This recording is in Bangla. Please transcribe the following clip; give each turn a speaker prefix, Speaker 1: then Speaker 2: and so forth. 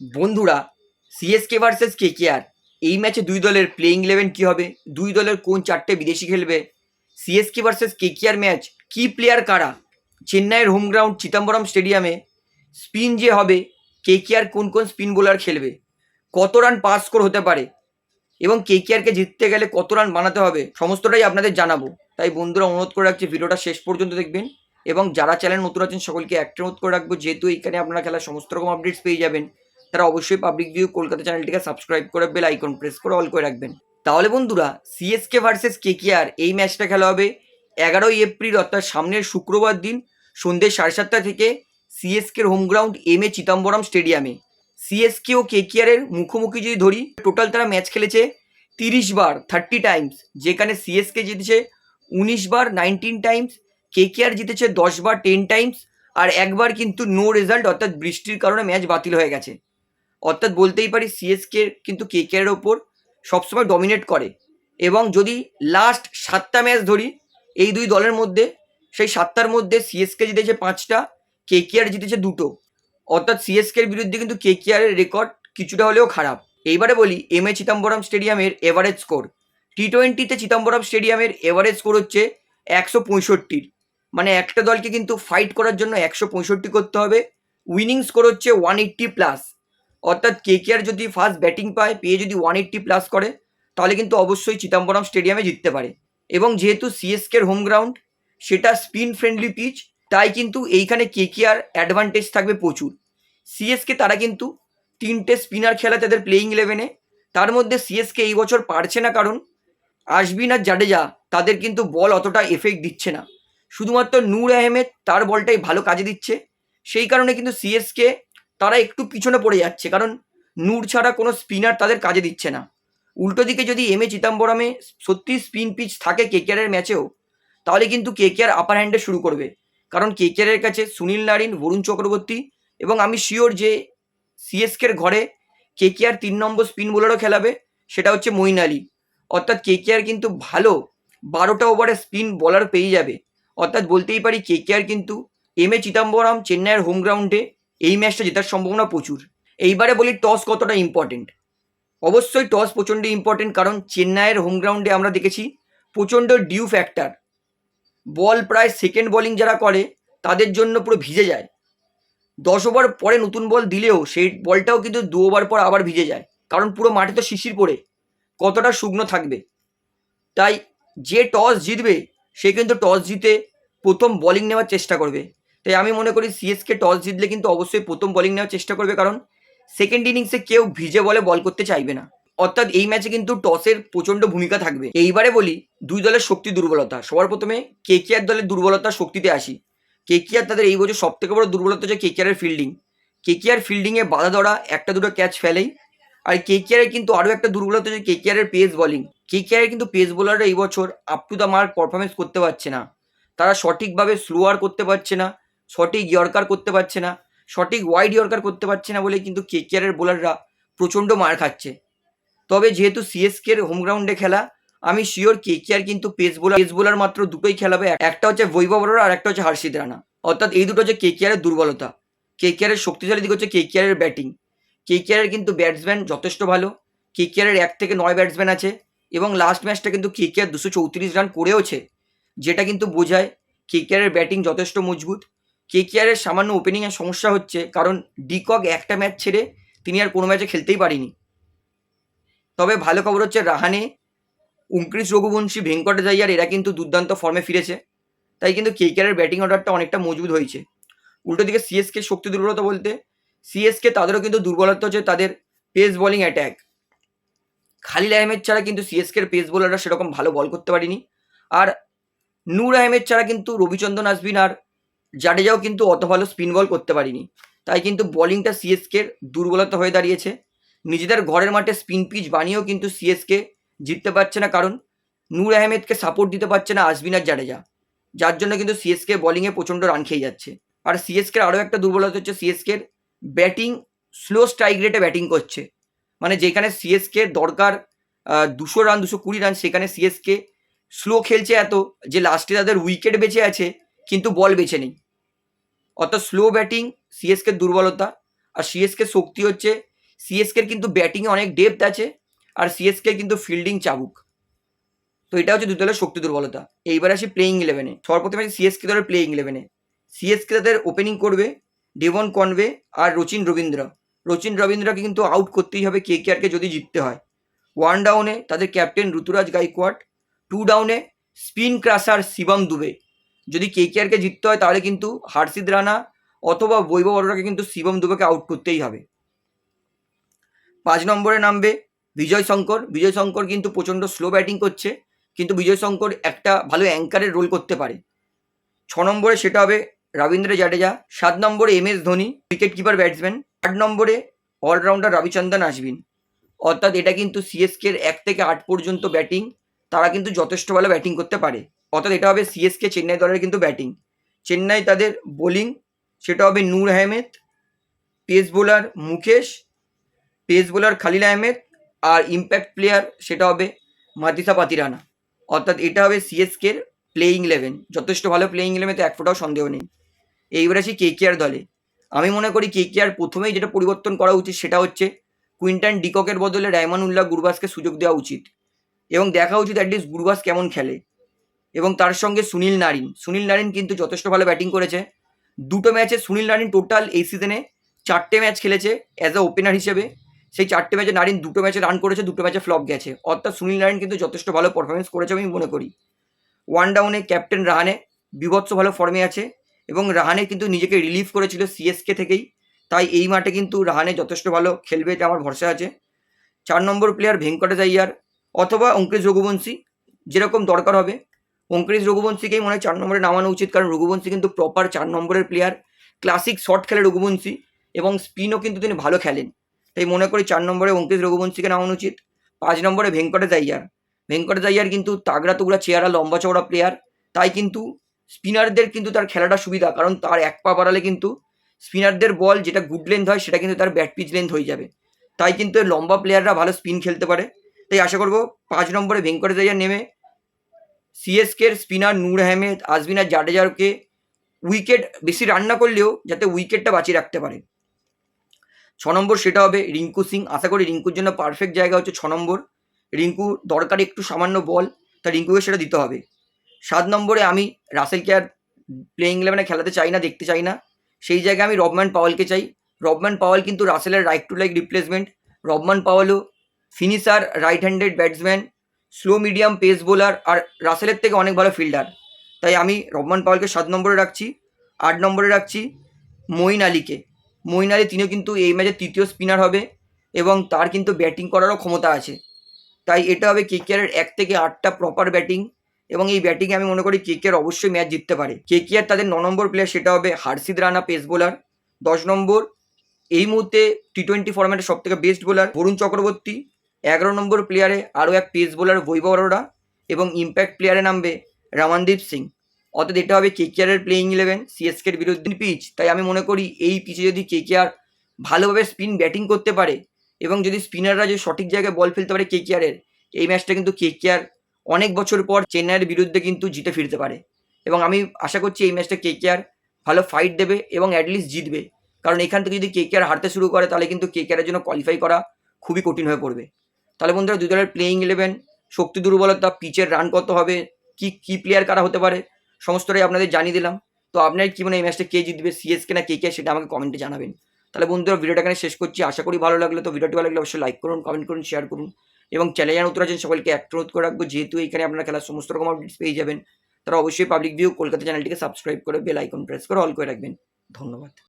Speaker 1: বন্ধুরা সিএসকে ভার্সেস কেকেআর এই ম্যাচে দুই দলের প্লেইং ইলেভেন কী হবে? দুই দলের কোন চারটে বিদেশি খেলবে? সিএসকে ভার্সেস কেকেআর ম্যাচ কি প্লেয়ার কারা? চেন্নাইয়ের হোম গ্রাউন্ড চিদম্বরম স্টেডিয়ামে স্পিন যে হবে কেকেআর কোন কোন স্পিন বোলার খেলবে? কত রান পাস স্কোর হতে পারে? এবং কে কেকেআরকে জিততে গেলে কত রান বানাতে হবে? সমস্তটাই আপনাদের জানাব। তাই বন্ধুরা, অনুরোধ করে রাখছি, ভিডিওটা শেষ পর্যন্ত দেখবেন এবং যারা চ্যানেল নতুন আছেন, সকলকে একটা অনুরোধ করে রাখব, যেহেতু এখানে আপনারা খেলার সমস্ত রকম আপডেটস পেয়ে যাবেন তারা অবশ্যই পাবলিক ভিউ কলকাতা চ্যানেলটিকে সাবস্ক্রাইব করে বেল আইকন প্রেস করে অল করে রাখবেন। তাহলে বন্ধুরা সিএসকে ভার্সেস কে কেকেআর এই ম্যাচটা খেলা হবে এগারোই এপ্রিল, অর্থাৎ সামনের শুক্রবার দিন সন্ধ্যে সাড়ে সাতটা থেকে সিএসকের home ground M A Chidambaram স্টেডিয়ামে সিএসকে ও কেকেআরের মুখোমুখি যদি ধরি টোটাল তারা ম্যাচ খেলেছে তিরিশ বার থার্টি টাইমস যেখানে সিএসকে জিতেছে উনিশ বার নাইনটিন টাইমস কে কেকেআর জিতেছে দশ বার টেন টাইমস আর একবার কিন্তু নো রেজাল্ট অর্থাৎ বৃষ্টির কারণে ম্যাচ বাতিল হয়ে গেছে। অর্থাৎ বলতেই পারি সিএসকে কিন্তু কেকেআরের ওপর সবসময় ডমিনেট করে। এবং যদি লাস্ট সাতটা ম্যাচ ধরি, এই দুই দলের মধ্যে, সেই সাতটার মধ্যে সিএসকে জিতেছে পাঁচটা কে কেকেআর জিতেছে দুটো। অর্থাৎ সিএসকের বিরুদ্ধে কিন্তু কে কেকেআরের রেকর্ড কিছুটা হলেও খারাপ। এইবারে বলি এম এ চিদম্বরম স্টেডিয়ামের এভারেজ স্কোর টি টোয়েন্টিতে চিদম্বরম স্টেডিয়ামের এভারেজ স্কোর হচ্ছে একশো পঁয়ষট্টির। মানে একটা দলকে কিন্তু ফাইট করার জন্য একশো পঁয়ষট্টি করতে হবে। উইনিং স্কোর হচ্ছে ওয়ান এইট্টি প্লাস অর্থাৎ কেকেআর যদি ফার্স্ট ব্যাটিং পায় পেয়ে যদি ওয়ান এইট্টি প্লাস করে, তাহলে কিন্তু অবশ্যই চিদম্বরম স্টেডিয়ামে জিততে পারে। এবং যেহেতু সিএসকের হোম গ্রাউন্ড সেটা স্পিন ফ্রেন্ডলি পিচ তাই কিন্তু এইখানে কেকেআর অ্যাডভান্টেজ থাকবে প্রচুর। সিএসকে তারা কিন্তু তিনটে স্পিনার খেলা তাদের প্লেইং ইলেভেনে তার মধ্যে সিএসকে এই বছর পারছে না কারণ আশবিন আর জাডেজা তাদের কিন্তু বল অতটা এফেক্ট দিচ্ছে না। শুধুমাত্র নূর আহমেদ তার বলটাই ভালো কাজে দিচ্ছে। সেই কারণে কিন্তু সিএসকে তারা একটু পিছনে পড়ে যাচ্ছে, কারণ নূর ছাড়া কোনো স্পিনার তাদের কাজে দিচ্ছে না। উল্টো দিকে যদি এম এ চিদাম্বরমে সত্যি স্পিন পিচ থাকে কেকেআরের ম্যাচেও তাহলে কিন্তু কেকেআর আপার হ্যান্ডে শুরু করবে। কারণ কেকেআরের কাছে সুনীল নারিন, বরুণ চক্রবর্তী এবং আমি শিওর যে সিএসকের ঘরে কেকেআর তিন নম্বর স্পিন বোলারও খেলাবে, সেটা হচ্ছে মঈন আলী। অর্থাৎ কেকেআর কিন্তু ভালো বারোটা ওভারে স্পিন বলার পেয়ে যাবে। অর্থাৎ বলতেই পারি কেকেআর কিন্তু এম এ চিদাম্বরম, চেন্নাইয়ের হোম গ্রাউন্ডে এই ম্যাচটা জেতার সম্ভাবনা প্রচুর। এইবারে বলি টস কতটা ইম্পর্টেন্ট অবশ্যই টস প্রচণ্ড ইম্পর্টেন্ট কারণ চেন্নাইয়ের হোম গ্রাউন্ডে আমরা দেখেছি প্রচণ্ড ডিউ ফ্যাক্টর বল প্রায় সেকেন্ড বোলিং যারা করে, তাদের জন্য পুরো ভিজে যায়। দশ ওভার পরে নতুন বল দিলেও সেই বলটাও কিন্তু দু ওভার পর আবার ভিজে যায়। কারণ পুরো মাঠে তো শিশির পড়ে, কতটা শুকনো থাকবে। তাই যে টস জিতবে, সে কিন্তু টস জিতে প্রথম বোলিং নেওয়ার চেষ্টা করবে। তাই আমি মনে করি সিএসকে টস জিতলে কিন্তু অবশ্যই প্রথম বলিং নেওয়ার চেষ্টা করবে, কারণ সেকেন্ড ইনিংসে কেউ ভিজে বলে বল করতে চাইবে না। অর্থাৎ এই ম্যাচে কিন্তু টসের প্রচণ্ড ভূমিকা থাকবে। এইবারে বলি, দুই দলের শক্তি দুর্বলতা। সবার প্রথমে কেকিআর দলের দুর্বলতা শক্তিতে আসি। কেকিআর তাদের এই বছর সব থেকে বড় দুর্বলতা হচ্ছে কেকিআরের ফিল্ডিং কেকিআর ফিল্ডিংয়ে বাধা ধরা, একটা দুটো ক্যাচ ফেলেই। আর কেকিআরের কিন্তু আরও একটা দুর্বলতা হচ্ছে কেকিআরের পেস বোলিং কেকিআরের কিন্তু পেস বোলাররা এই বছর up to the mark performance করতে পারছে না। তারা সঠিকভাবে স্লোয়ার করতে পারছে না। সঠিক ইয়র্কার করতে পারছে না, সঠিক ওয়াইড ইয়র্কার করতে পারছে না বলে কিন্তু কেকেআরের বোলাররা প্রচণ্ড মার খাচ্ছে। তবে যেহেতু সিএসকের হোম গ্রাউন্ডে খেলা, আমি শিওর কেকেআর কিন্তু পেস বোলার পেস বোলার মাত্র দুটোই খেলাবে, একটা হচ্ছে বৈভব অরোরা আর একটা হচ্ছে হর্ষিত রানা অর্থাৎ এই দুটো হচ্ছে কেকেআরের দুর্বলতা। কেকেআরের শক্তিশালী দিক হচ্ছে কেকেআরের ব্যাটিং কেকেআরের কিন্তু ব্যাটসম্যান যথেষ্ট ভালো। কেকেআরের এক থেকে নয় ব্যাটসম্যান আছে এবং লাস্ট ম্যাচটা কিন্তু কেকেআর দুশো চৌত্রিশ রান করেওছে, যেটা কিন্তু বোঝায় কেকেআরের ব্যাটিং যথেষ্ট মজবুত। কেকেআরের সামান্য ওপেনিংয়ের সমস্যা হচ্ছে, কারণ ডিকক একটা ম্যাচ ছেড়ে তিনি আর কোনো ম্যাচে খেলতেই পারিনি। তবে ভালো খবর হচ্ছে রাহানে উনত্রিশ রঘুবংশী ভেঙ্কট জাইয়ার এরা কিন্তু দুর্দান্ত ফর্মে ফিরেছে। তাই কিন্তু কেকেআরের ব্যাটিং অর্ডারটা অনেকটা মজবুত হয়েছে। উল্টো দিকে সিএসকে শক্তি দুর্বলতা বলতে সিএসকে তাদেরও কিন্তু দুর্বলতা হচ্ছে তাদের pace bowling attack Khaleel Ahmed ছাড়া কিন্তু সিএসকের পেস বোলাররা সেরকম ভালো বল করতে পারেনি। আর নূর আহমেদ ছাড়া কিন্তু রবিচন্দ্রন আসবিন আর জাডেজাও কিন্তু অত ভালো স্পিন বল করতে পারিনি। তাই কিন্তু বোলিংটা সিএসকের দুর্বলতা হয়ে দাঁড়িয়েছে। নিজেদের ঘরের মাঠে স্পিন পিচ বানিয়েও কিন্তু সিএসকে জিততে পারছে না, কারণ নূর আহমেদকে সাপোর্ট দিতে পারছে না আসবিন আর জাডেজা যার জন্য কিন্তু সিএসকে বোলিংয়ে প্রচণ্ড রান খেয়ে যাচ্ছে। আর সিএসকের আরও একটা দুর্বলতা হচ্ছে সিএসকের ব্যাটিং স্লো স্ট্রাইক রেটে ব্যাটিং করছে। মানে যেখানে সিএসকে দরকার দুশো রান দুশো কুড়ি রান সেখানে সিএসকে স্লো খেলছে এত যে লাস্টে তাদের উইকেট বেঁচে আছে, কিন্তু বল বেঁচে নেই। অর্থাৎ স্লো ব্যাটিং সিএসকে দুর্বলতা, আর সিএসকে শক্তি হচ্ছে সিএসকের কিন্তু ব্যাটিংয়ে অনেক ডেপথ আছে, আর সিএসকে কিন্তু ফিল্ডিং চাবুক। তো এটা হচ্ছে দুই দলের শক্তি দুর্বলতা। এইবার আসি প্লেইং ইলেভেনে সর্বপ্রথমে সিএসকে দলের প্লেইং ইলেভেনে সিএসকে তাদের ওপেনিং করবে ডেভন কনভে আর রচিন রবীন্দ্র। রচিন রবীন্দ্রকে কিন্তু আউট করতেই হবে কে কে আরকে যদি জিততে হয়। ওয়ান ডাউনে তাদের ক্যাপ্টেন ঋতুরাজ গাইকোয়াড টু ডাউনে স্পিন ক্রাসার শিবম দুবে। যদি কে কে জিততে হয়, তাহলে কিন্তু হার্ষিদ রানা অথবা বৈভব অরোরাকে কিন্তু শিবম দুবেকে আউট করতেই হবে। পাঁচ নম্বরে নামবে বিজয় শঙ্কর বিজয় শঙ্কর কিন্তু প্রচণ্ড স্লো ব্যাটিং করছে, কিন্তু বিজয় শঙ্কর একটা ভালো অ্যাঙ্কারের রোল করতে পারে। ছ নম্বরে সেটা হবে রবীন্দ্র জাডেজা সাত নম্বরে M S Dhoni wicket keeper batsman আট নম্বরে অলরাউন্ডার রবিচন্দ্রন আশ্বিন অর্থাৎ এটা কিন্তু সিএসকের এক থেকে আট পর্যন্ত ব্যাটিং তারা কিন্তু যথেষ্ট ভালো ব্যাটিং করতে পারে। অর্থাৎ এটা হবে সিএসকে চেন্নাই দলের কিন্তু ব্যাটিং চেন্নাই তাদের বোলিং সেটা হবে Noor Ahmad pace bowler Mukesh pace bowler Khaleel Ahmed আর ইম্প্যাক্ট প্লেয়ার সেটা হবে মাতিসা পাতিরানা। অর্থাৎ এটা হবে সিএসকের প্লেয়িং ইলেভেন যথেষ্ট ভালো প্লেয়িং ইলেভেন তো এক ফোটাও সন্দেহ নেই। এইবার আসি কে কেআর দলে। আমি মনে করি কে কেআর প্রথমেই যেটা পরিবর্তন করা উচিত সেটা হচ্ছে কুইন্টান ডিককের বদলে রায়মান উল্লাহ গুরবাসকে সুযোগ দেওয়া উচিত। এবং দেখা উচিত অ্যাটলিস্ট গুরবাস কেমন খেলে। এবং তার সঙ্গে সুনীল নারিন। সুনীল নারিন কিন্তু যথেষ্ট ভালো ব্যাটিং করেছে। দুটো ম্যাচে সুনীল নারিন টোটাল এই সিজনে চারটে ম্যাচ খেলেছে অ্যাজ আ ওপেনার হিসেবে। সেই চারটে ম্যাচে নারিন দুটো ম্যাচে রান করেছে, দুটো ম্যাচে ফ্লপ গেছে। অর্থাৎ সুনীল নারিন কিন্তু যথেষ্ট ভালো পারফরমেন্স করেছে আমি মনে করি। ওয়ান ডাউনে ক্যাপ্টেন রাহানে বিভৎস ভালো ফর্মে আছে এবং রাহানে কিন্তু নিজেকে রিলিফ করেছিল সিএসকে থেকেই। তাই এই মাঠে কিন্তু রাহানে যথেষ্ট ভালো খেলবে এটা আমার ভরসা আছে। চার নম্বর প্লেয়ার ভেঙ্কটেশ অথবা অঙ্কুশ রঘুবংশী, যেরকম দরকার হবে। অঙ্কুশ রঘুবংশীকেই মনে হয় চার নম্বরে নামানো উচিত, কারণ রঘুবংশী কিন্তু প্রপার চার নম্বরের প্লেয়ার ক্লাসিক শট খেলে রঘুবংশী, এবং স্পিনও কিন্তু তিনি ভালো খেলেন। তাই মনে করি চার নম্বরে অঙ্কিত রঘুবংশীকে নামানো উচিত। পাঁচ নম্বরে ভেঙ্কটেশ আইয়ার ভেঙ্কটেশ আইয়ার কিন্তু তাগড়া তুগড়া চেয়ারা লম্বা চওড়া প্লেয়ার তাই কিন্তু স্পিনারদের কিন্তু তার খেলাটা সুবিধা, কারণ তার এক পা বাড়ালে কিন্তু স্পিনারদের বল যেটা গুড লেন্থ হয়, সেটা কিন্তু তার ব্যাট পিচ লেন্থ হয়ে যাবে। তাই কিন্তু লম্বা প্লেয়াররা ভালো স্পিন খেলতে পারে। তাই আশা করব পাঁচ নম্বরে ভেঙ্কটেশ আইয়ার নেমে সিএসকের স্পিনার নূর আহমেদ আজমিন আর জাডেজারকে উইকেট বেশি রান না করলেও যাতে উইকেটটা বাঁচিয়ে রাখতে পারে। ছ নম্বর সেটা হবে রিঙ্কু সিং। আশা করি রিঙ্কুর জন্য পারফেক্ট জায়গা হচ্ছে ছ নম্বর। রিঙ্কু দরকারি একটু সামান্য বল তা রিঙ্কুকে সেটা দিতে হবে। সাত নম্বরে আমি রাসেলকে আর প্লেইং ইলেভেনে খেলাতে চাই না, দেখতে চাই না। সেই জায়গায় আমি রবম্যান পাওয়ালকে চাই। রবম্যান পাওয়াল কিন্তু রাসেলের right to like replacement Rovman পাওয়ালও finisher right handed batsman slow medium pace bowler আর রাসেলের থেকে অনেক ভালো ফিল্ডার তাই আমি রহমান পাওয়ালকে সাত নম্বরে রাখছি, আট নম্বরে রাখছি মঈন আলীকে। মঈন আলী তিনিও কিন্তু এই ম্যাচের তৃতীয় স্পিনার হবে এবং তার কিন্তু ব্যাটিং করারও ক্ষমতা আছে। তাই এটা হবে কেকেআরের এক থেকে আটটা প্রপার ব্যাটিং এবং এই ব্যাটিংয়ে আমি মনে করি কেকেআর অবশ্যই ম্যাচ জিততে পারে। কেকেআর তাদের ন নম্বর প্লেয়ার সেটা হবে হার্ষিদ রানা পেস বোলার দশ নম্বর এই মুহূর্তে টি টোয়েন্টি ফরম্যাটের সব থেকে বেস্ট বোলার বরুণ চক্রবর্তী। এগারো নম্বর প্লেয়ারে আরও এক পেস বোলার বৈভব অরোরা এবং ইম্প্যাক্ট প্লেয়ারে নামবে রামানদীপ সিং। অর্থাৎ এটা হবে কেকেআরের প্লেইং ইলেভেন সিএসকের বিরুদ্ধে পিচ তাই আমি মনে করি এই পিচে যদি কেকেআর ভালোভাবে স্পিন ব্যাটিং করতে পারে এবং যদি স্পিনাররা যদি সঠিক জায়গায় বল ফেলতে পারে কেকেআরের এই ম্যাচটা কিন্তু কেকেআর অনেক বছর পর চেন্নাইয়ের বিরুদ্ধে কিন্তু জিতে ফিরতে পারে। এবং আমি আশা করছি এই ম্যাচটা কেকেআর ভালো ফাইট দেবে এবং অ্যাটলিস্ট জিতবে। কারণ এখান থেকে যদি কেকেআর হারতে শুরু করে তাহলে কিন্তু কেকেআরের জন্য কোয়ালিফাই করা খুবই কঠিন হয়ে পড়বে। তাহলে বন্ধুরা দুই দলের প্লেইং ইলেভেন শক্তি দুর্বলতা পিচের রান কত হবে, কি কি প্লেয়ার কারা হতে পারে, সমস্তটাই আপনাদের জানিয়ে দিলাম। তো আপনার কি মনে এই ম্যাচটা কে জিতবে সিএসকে না কে কে সেটা আমাকে কমেন্টে জানাবেন। তাহলে বন্ধুরা ভিডিওটা এখানে শেষ করছি, আশা করি ভালো লাগলে। তো ভিডিওটি ভালো লাগলে অবশ্যই লাইক করুন কমেন্ট করুন শেয়ার করুন। এবং চ্যানেল উত্তর আছেন, সকলকে এক অনুরোধ করে রাখব, যেহেতু এখানে আপনারা খেলার সমস্ত রকম আপডেটস পেয়ে যাবেন, তারা অবশ্যই পাবলিক ভিউ কলকাতা চ্যানেলটিকে সাবস্ক্রাইব করে বেল আইকন প্রেস করে অল করে রাখবেন। ধন্যবাদ।